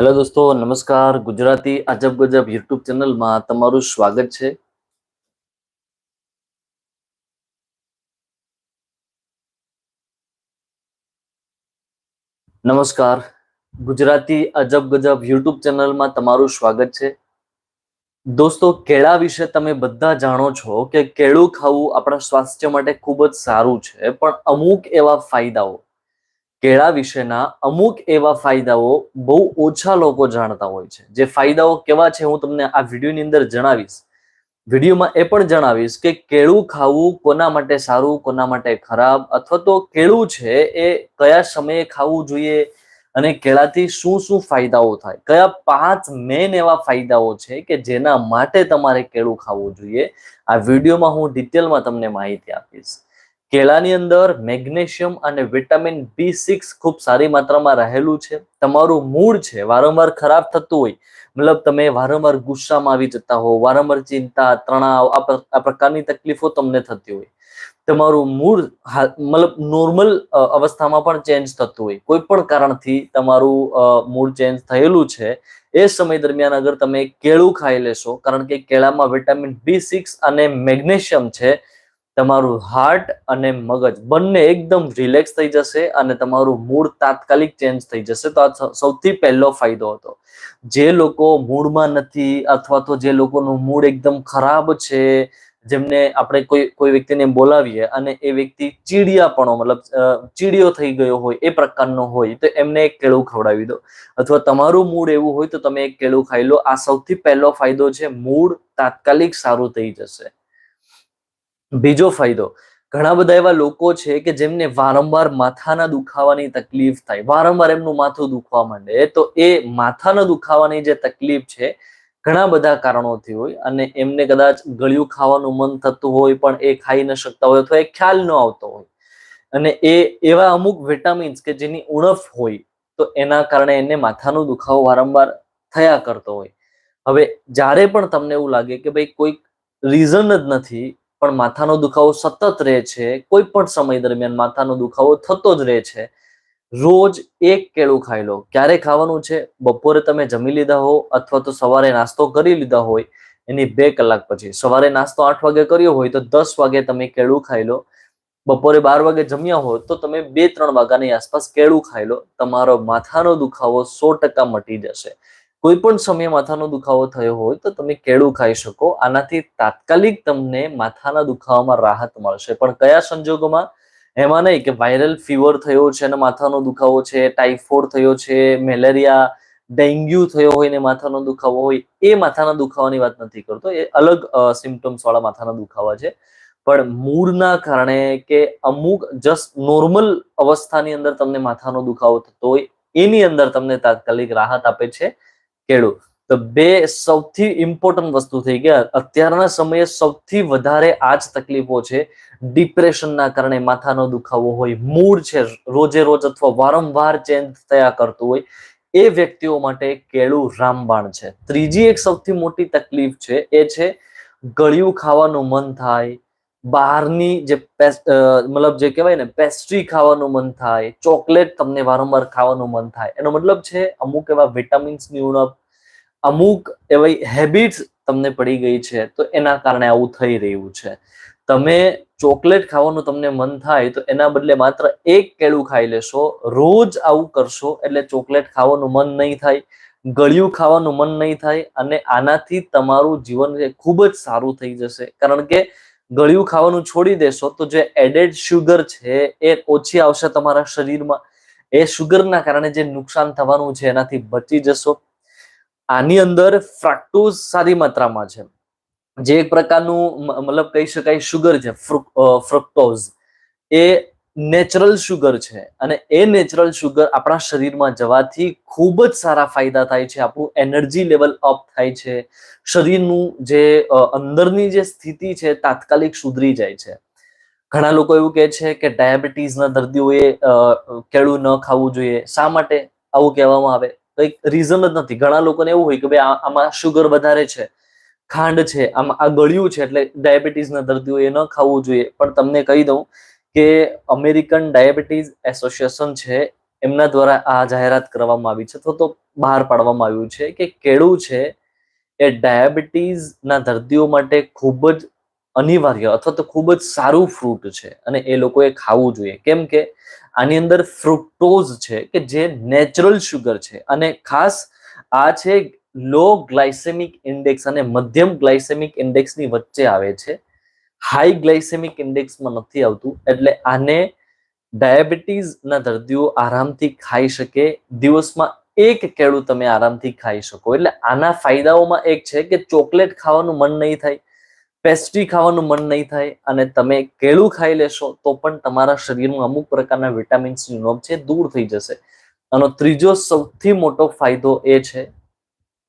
Hello દોસ્તો, નમસ્કાર. ગુજરાતી અજબ ગજબ યુટ્યુબ ચેનલમાં તમારું સ્વાગત છે. નમસ્કાર. ગુજરાતી અજબ ગજબ યુટ્યુબ ચેનલમાં તમારું સ્વાગત છે. દોસ્તો, કેળા વિશે તમે બધા જાણો છો કે કેળું ખાવું આપણા સ્વાસ્થ્ય માટે ખૂબ જ સારું છે, પણ અમુક એવા ફાયદાઓ કેળા વિશેના અમુક એવા ફાયદાઓ બહુ ઓછા લોકો જાણતા હોય છે. જે ફાયદાઓ કેવા છે હું તમને આ વિડીયોની અંદર જણાવીશ. વિડીયોમાં એ પણ જણાવીશ કે કેળું ખાવું કોના માટે સારું, કોના માટે ખરાબ, અથવા તો કેળું છે એ કયા સમયે ખાવું જોઈએ અને કેળાથી શું શું ફાયદાઓ થાય. કયા પાંચ મેન એવા ફાયદાઓ છે કે જેના માટે તમારે કેળું ખાવું જોઈએ. આ વિડીયોમાં હું ડિટેલમાં તમને માહિતી આપીશ. કેળાની અંદર મેગ્નેશિયમ અને વિટામિન બી સિક્સ ખૂબ સારી માત્રામાં રહેલું છે. તમારું મૂડ છે, વારંવાર ખરાબ થતું હોય, મતલબ તમે વારંવાર ગુસ્સામાં આવી જતા હો, વારંવાર ચિંતા, તણાવ, આ પ્રકારની તકલીફો તમને થતી હોય. તમારું મૂડ મતલબ નોર્મલ અવસ્થામાં પણ ચેન્જ થતું હોય. કોઈ પણ કારણથી તમારું મૂડ ચેન્જ થયેલું છે, એ સમય દરમિયાન અગર તમે કેળું ખાઈ લેશો, કારણ કે કેળામાં વિટામિન બી સિક્સ અને મેગ્નેશિયમ છે તમારું હાર્ટ અને મગજ બંને એકદમ રિલેક્સ થઈ જશે અને તમારું મૂડ તાત્કાલિક ચેન્જ થઈ જશે. તો આ સૌથી પહેલો ફાયદો હતો. જે લોકો મૂડમાં નથી અથવા તો જે લોકોનું મૂડ એકદમ ખરાબ છે, જેમને આપણે કોઈ કોઈ વ્યક્તિને બોલાવીએ અને એ વ્યક્તિ ચીડિયાપણો મતલબ ચીડિયો થઈ ગયો હોય, એ પ્રકારનો હોય, તો એમને એક કેળું ખવડાવી દો. અથવા તમારું મૂડ એવું હોય તો તમે એક કેળું ખાઈ લો. આ સૌથી પહેલો ફાયદો છે મૂડ તાત્કાલિક સારું થઈ જશે. બીજો ફાયદો, ઘણા બધા એવા લોકો છે કે જેમને વારંવાર માથાના દુખાવાની તકલીફ થાય, વારંવાર એમનું માથું દુખવા માંડે. તો એ માથાના દુખાવાની જે તકલીફ છે, ઘણા બધા કારણોથી હોય અને એમને કદાચ ગળ્યું ખાવાનું મન થતું હોય પણ એ ખાઈ ન શકતા હોય અથવા એ ખ્યાલ ન આવતો હોય. અને એ એવા અમુક વિટામિન્સ કે જેની ઉણપ હોય, તો એના કારણે એને માથાનો દુખાવો વારંવાર થયા કરતો હોય. હવે જ્યારે પણ તમને એવું લાગે કે ભાઈ કોઈ રીઝન જ નથી પણ માથાનો દુખાવો સતત રહે છે, કોઈ પણ સમય દરમિયાન માથાનો દુખાવો થતો જ રહે છે. રોજ એક કેળું ખાઈ લો. ક્યારે ખાવાનું છે? બપોરે તમે જમી લીધા હો અથવા તો સવારે નાસ્તો કરી લીધા હોય, એની બે કલાક પછી. સવારે નાસ્તો આઠ વાગે કર્યો હોય તો દસ વાગે તમે કેળું ખાઈ લો. બપોરે બાર વાગે જમ્યા હો તો તમે બે ત્રણ વાગ્યાની આસપાસ કેળું ખાઈ લો. તમારો માથાનો દુખાવો સો ટકા મટી જશે. કોઈ પણ સમયે માથાનો દુખાવો થયો હોય તો તમે કેળું ખાઈ શકો. આનાથી તાત્કાલિક તમને માથાના દુખાવામાં રાહત મળશે. પણ કયા સંજોગોમાં? એમાં નહીં કે વાયરલ ફીવર થયો છે અને માથાનો દુખાવો છે ટાઇફોઇડ થયો છે, મેલેરિયા, ડેન્ગ્યુ થયો હોય ને માથાનો દુખાવો હોય, એ માથાના દુખાવાની વાત નથી કરતો. એ અલગ સિમ્ટમ્સ વાળા માથાના દુખાવા છે. પણ મૂળના કારણે કે અમુક જસ્ટ નોર્મલ અવસ્થાની અંદર તમને માથાનો દુખાવો થતો હોય, એની અંદર તમને તાત્કાલિક રાહત આપે છે. કેળું. તો બે સૌથી ઇમ્પોર્ટન્ટ વસ્તુ થઈ ગયા. અત્યારના સમયે સૌથી વધારે આ જ તકલીફો છે. ડિપ્રેશનના કારણે માથાનો દુખાવો હોય, મૂડ છે, રોજે રોજ અથવા વારંવાર ચેન્જ થયા કરતું હોય, એ વ્યક્તિઓ માટે કેળું રામબાણ છે. ત્રીજી એક સૌથી મોટી તકલીફ છે, એ છે ગળ્યું ખાવાનું મન થાય, બહારની જે મતલબ જે કહેવાય ને, પેસ્ટ્રી ખાવાનું મન થાય, ચોકલેટ તમને વારંવાર ખાવાનું મન થાય. એનો મતલબ છે, અમુક એવા વિટામિન્સની ઉણપ અમુક એવી હેબિટ્સ તમને પડી ગઈ છે, તો એના કારણે આવું થઈ રહ્યું છે. તમે ચોકલેટ ખાવાનું તમને મન થાય, તો એના બદલે માત્ર એક કેળું ખાઈ લેશો. રોજ આવું કરશો એટલે ચોકલેટ ખાવાનું મન નહીં થાય, ગળ્યું ખાવાનું મન નહીં થાય અને આનાથી તમારું જીવન ખૂબ જ સારું થઈ જશે. કારણ કે ગળ્યું ખાવાનું છોડી દેશો, તો જે એડેડ શુગર છે, એ ઓછી આવશે તમારા શરીરમાં. એ શુગરના કારણે જે નુકસાન થવાનું છે, એનાથી બચી જશો. આની અંદર ફ્રાક્ટોઝ સારી માત્રામાં છે. જે એક પ્રકારનું મતલબ કહી શકાય શુગર છે ફ્રુક્ટોઝ એ નેચરલ શુગર છે અને એ નેચરલ શુગર આપણા શરીરમાં જવાથી ખૂબ જ સારા ફાયદા થાય છે. આપણું એનર્જી લેવલ અપ થાય છે. શરીરનું જે અંદરની જે સ્થિતિ છે તાત્કાલિક સુધરી જાય છે. ઘણા લોકો એવું કહે છે કે ડાયાબિટીસના દર્દીઓએ કેળું ન ખાવું જોઈએ. શા માટે? આવું કહેવામાં આવે. કંઈક રીઝન જ નથી. ઘણા લોકોને એવું હોય કે ભાઈ આમાં શુગર વધારે છે, ખાંડ છે, આમાં આ ગળ્યું છે એટલે ડાયાબિટીસના દર્દીઓએ ન ખાવું જોઈએ. પણ તમને કહી દઉં કે અમેરિકન ડાયાબિટીસ એસોસિએશન છે, એમના દ્વારા આ જાહેરાત કરવામાં આવી છે. અથવા તો બહાર પાડવામાં આવ્યું છે કે કેળું છે એ ડાયાબિટીસના દર્દીઓ માટે ખૂબ જ અનિવાર્ય અથવા તો ખૂબ જ સારું ફ્રૂટ છે. અને એ લોકોએ ખાવું જોઈએ. કેમ કે આની અંદર ફ્રુક્ટોઝ છે કે જે નેચરલ શુગર છે. અને ખાસ આ છે લો ગ્લાયસેમિક ઇન્ડેક્સ અને મધ્યમ ગ્લાયસેમિક ઇન્ડેક્સની વચ્ચે આવે છે. હાઈ ગ્લાયસેમિક ઇન્ડેક્સમાં નથી આવતું. એટલે આને ડાયાબિટીસના દર્દીઓ આરામથી ખાઈ શકે. દિવસમાં એક કેળું તમે આરામથી ખાઈ શકો. એટલે આના ફાયદાઓમાં એક છે કે ચોકલેટ ખાવાનું મન નહીં થાય. પેસ્ટ્રી ખાવાનું મન નહીં થાય અને તમે કેળું ખાઈ લેશો તો પણ તમારા શરીરમાં અમુક પ્રકારના વિટામિન્સની ઉણપ છે દૂર થઈ જશે. આનો ત્રીજો સૌથી મોટો ફાયદો એ છે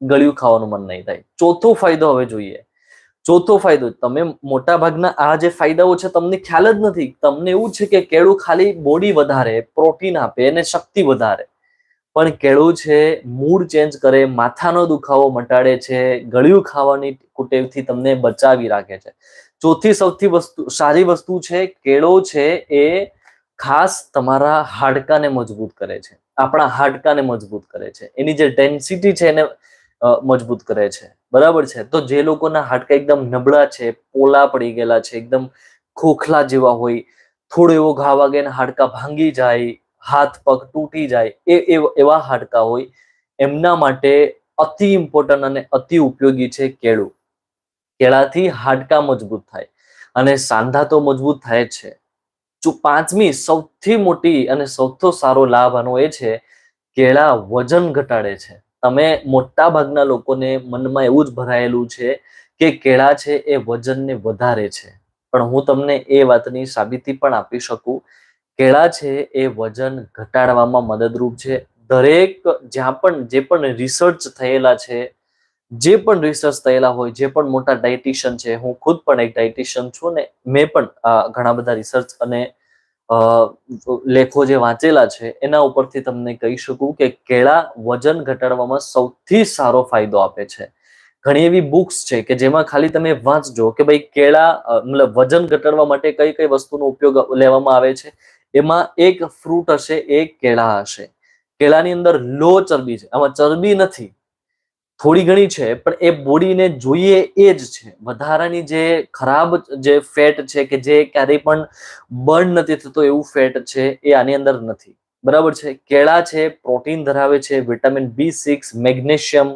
ગળ્યું ખાવાનું મન નહીં થાય. ચોથો ફાયદો હવે જોઈએ. ચોથો ફાયદો, તમે મોટા ભાગના આ જે ફાયદાઓ છે તમને ખ્યાલ જ નથી. તમને એવું છે કે કેળું ખાલી બોડી વધારે પ્રોટીન આપે અને શક્તિ વધારે. પણ કેળું છે મૂડ ચેન્જ કરે, માથાનો દુખાવો મટાડે છે, ગળ્યું ખાવાની કુટેવથી તમને બચાવી રાખે છે. ચોથી સૌથી વસ્તુ, સારી વસ્તુ છે, કેળો છે એ ખાસ તમારા હાડકાને મજબૂત કરે છે. આપણા હાડકાને મજબૂત કરે છે. એની જે ડેન્સિટી છે એને મજબૂત કરે છે. બરાબર છે? તો જે લોકોના હાડકા એકદમ નબળા છે, પોલા પડી ગયેલા છે, એકદમ ખોખલા જેવા હોય, થોડો એવો ઘા વાગે હાડકા ભાંગી જાય હાથ પગ તૂટી જાય એ એવા હાડકા હોય, એમના માટે અતિ ઇમ્પોર્ટન્ટ અને અતિ ઉપયોગી છે કેળું. કેળાથી હાડકા મજબૂત થાય અને સાંધા તો મજબૂત થાય છે. જો પાંચમી સૌથી મોટી અને સૌથી સારો લાભ આનો એ છે, કેળા વજન ઘટાડે છે. તમે મોટા ભાગના લોકોને મનમાં એવું જ ભરાયેલું છે કે કેળા છે એ વજનને વધારે છે. પણ હું તમને એ વાતની સાબિતી પણ આપી શકું કેળા છે એ વજન ઘટાડવામાં મદદરૂપ છે. દરેક જ્યાં પણ, જે પણ રિસર્ચ થયેલા છે, જે પણ રિસર્ચ થયેલા હોય, જે પણ મોટા ડાયટિશિયન છે, હું ખુદ પણ એક ડાયટિશિયન છું ને મેં પણ ઘણા બધા રિસર્ચ અને લેખો જે વાંચેલા છે, એના ઉપરથી તમને કહી શકું કે કેળા વજન ઘટાડવામાં સૌથી સારો ફાયદો આપે છે. ઘણી એવી બુક્સ છે કે જેમાં ખાલી તમે વાંચજો કે ભાઈ કેળા મતલબ વજન ઘટાડવા માટે કઈ કઈ વસ્તુનો ઉપયોગ લેવામાં આવે છે. એમાં એક ફ્રૂટ હશે એ કેળા હશે. કેળાની અંદર લો ચરબી છે. આમાં ચરબી નથી. થોડી ઘણી છે, પણ એ બોડીને જોઈએ એ જ છે. વધારાની જે ખરાબ જે ફેટ છે કે જે ક્યારેય પણ બર્ન નથી થતો એવું ફેટ છે, એ આની અંદર નથી. બરાબર છે? કેળા છે પ્રોટીન ધરાવે છે vitamin B six magnesium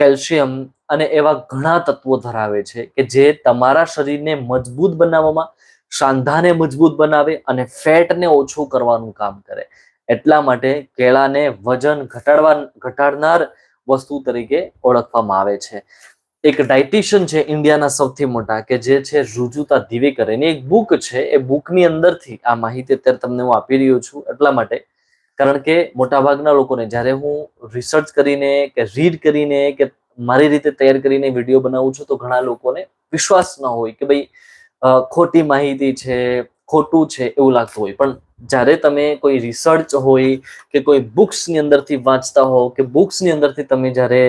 calcium અને એવા ઘણા તત્વો ધરાવે છે કે જે તમારા શરીરને મજબૂત બનાવવામાં સાંધાને મજબૂત બનાવે અને ફેટને ઓછું કરવાનું કામ કરે. એટલા માટે કેળાને વજન ઘટાડવા, ઘટાડનાર વસ્તુ તરીકે ઓળખવામાં આવે છે. એક ડાયટિશિયન છે ઇન્ડિયાના સૌથી મોટા કે જે છે રુજુતા દિવેકર એની એક બુક છે, એ બુકની અંદરથી આ માહિતી અત્યારે તમને હું આપી રહ્યો છું. એટલા માટે કારણ કે મોટાભાગના લોકોને જ્યારે હું રિસર્ચ કરીને કે રીડ કરીને કે મારી રીતે તૈયાર કરીને વીડિયો બનાવું છું તો ઘણા લોકોને વિશ્વાસ ન હોય કે ભાઈ ખોટી માહિતી છે, ખોટું છે એવું લાગતું હોય. પણ જ્યારે તમે કોઈ રિસર્ચ હોય કે કોઈ બુક્સની અંદરથી વાંચતા હો કે બુક્સની અંદરથી તમે જ્યારે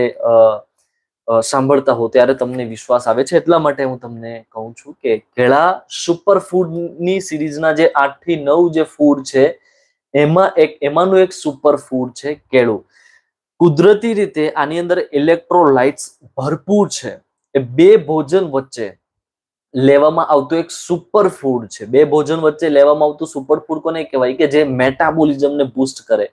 સાંભળતા હો ત્યારે તમને વિશ્વાસ આવે છે? એટલા માટે હું તમને કહું છું કે કેળા સુપર ફૂડની સિરીઝના જે આઠથી નવ જે ફૂડ છે, એમાં એક, એમાંનું એક સુપર ફૂડ છે કેળું. કુદરતી રીતે આની અંદર ઇલેક્ટ્રોલાઇટ્સ ભરપૂર છે. એ બે ભોજન વચ્ચે લેવામાં આવતું એક સુપર ફૂડ છે. બે ભોજન વચ્ચે લેવામાં આવતું સુપર ફૂડ કોને કહેવાય? કે જે મેટાબોલિઝમને બૂસ્ટ કરે.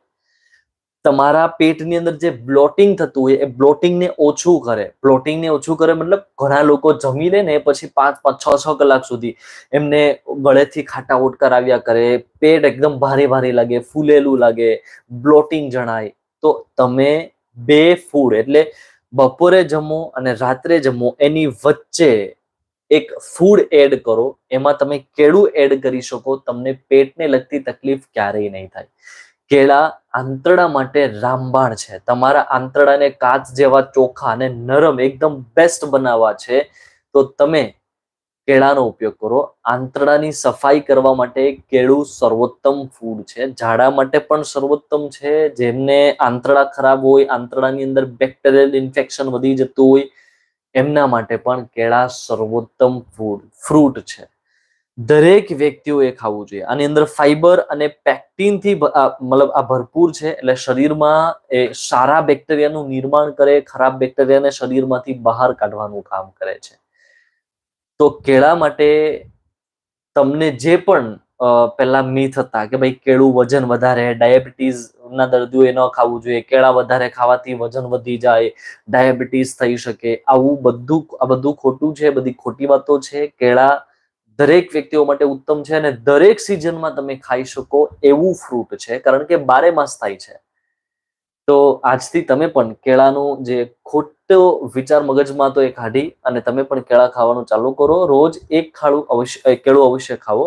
તમારા પેટની અંદર જે બ્લોટિંગ થતું હોય, એ બ્લોટિંગને ઓછું કરે. બ્લોટિંગને ઓછું કરે મતલબ ઘણા લોકો જમી લે ને, પછી પાંચ પાંચ, છ છ કલાક સુધી એમને ગળેથી ખાટા ઓટકાર આવ્યા કરે, પેટ એકદમ ભારે ભારે લાગે, ફૂલેલું લાગે બ્લોટિંગ જણાય. તો તમે બે ફૂડ એટલે બપોરે જમો અને રાત્રે જમો, એની વચ્ચે એક ફૂડ એડ કરો, એમાં તમે કેળું એડ કરી શકો, તમને પેટને લગતી તકલીફ ક્યારેય નહીં થાય. કેળા આંતરડા માટે રામબાણ છે. તમારા આંતરડાને કાચ જેવા ચોખા અને નરમ એકદમ બેસ્ટ બનાવવા છે. તો તમે કેળાનો ઉપયોગ કરો. આંતરડાની સફાઈ કરવા માટે કેળું સર્વોત્તમ ફૂડ છે. ઝાડા માટે પણ સર્વોત્તમ છે. જેમને આંતરડા ખરાબ હોય, આંતરડાની અંદર બેક્ટેરિયલ ઇન્ફેક્શન વધી જતું હોય એમના માટે પણ કેળા સર્વોત્તમ ફૂડ ફ્રૂટ છે. દરેક વ્યક્તિઓએ ખાવું જોઈએ. આની અંદર ફાઈબર અને પેક્ટિનથી મતલબ આ ભરપૂર છે. એટલે શરીરમાં એ સારા બેક્ટેરિયાનું નિર્માણ કરે, ખરાબ બેક્ટેરિયાને શરીરમાંથી બહાર કાઢવાનું કામ કરે છે. તો કેળા માટે તમને જે પણ પહેલા મીથ હતા કે ભાઈ કેળું વજન વધારે ડાયાબિટીસ ના દર્દીઓએ ન ખાવું જોઈએ, કેળા વધારે ખાવાથી વજન વધી જાય, ડાયાબિટીસ થઈ શકે, આવું બધું, આ બધું ખોટું છે, બધી ખોટી વાતો છે. કેળા દરેક વ્યક્તિઓ માટે ઉત્તમ છે અને દરેક સિઝનમાં તમે ખાઈ શકો એવું ફ્રૂટ છે, કારણ કે બારે માસ થાય છે. તો આજથી તમે પણ કેળાનું જે ખોટો વિચાર મગજમાં તો એ કાઢી અને તમે પણ કેળા ખાવાનું ચાલુ કરો. રોજ એક ખાડું અવશ્ય કેળું અવશ્ય ખાવો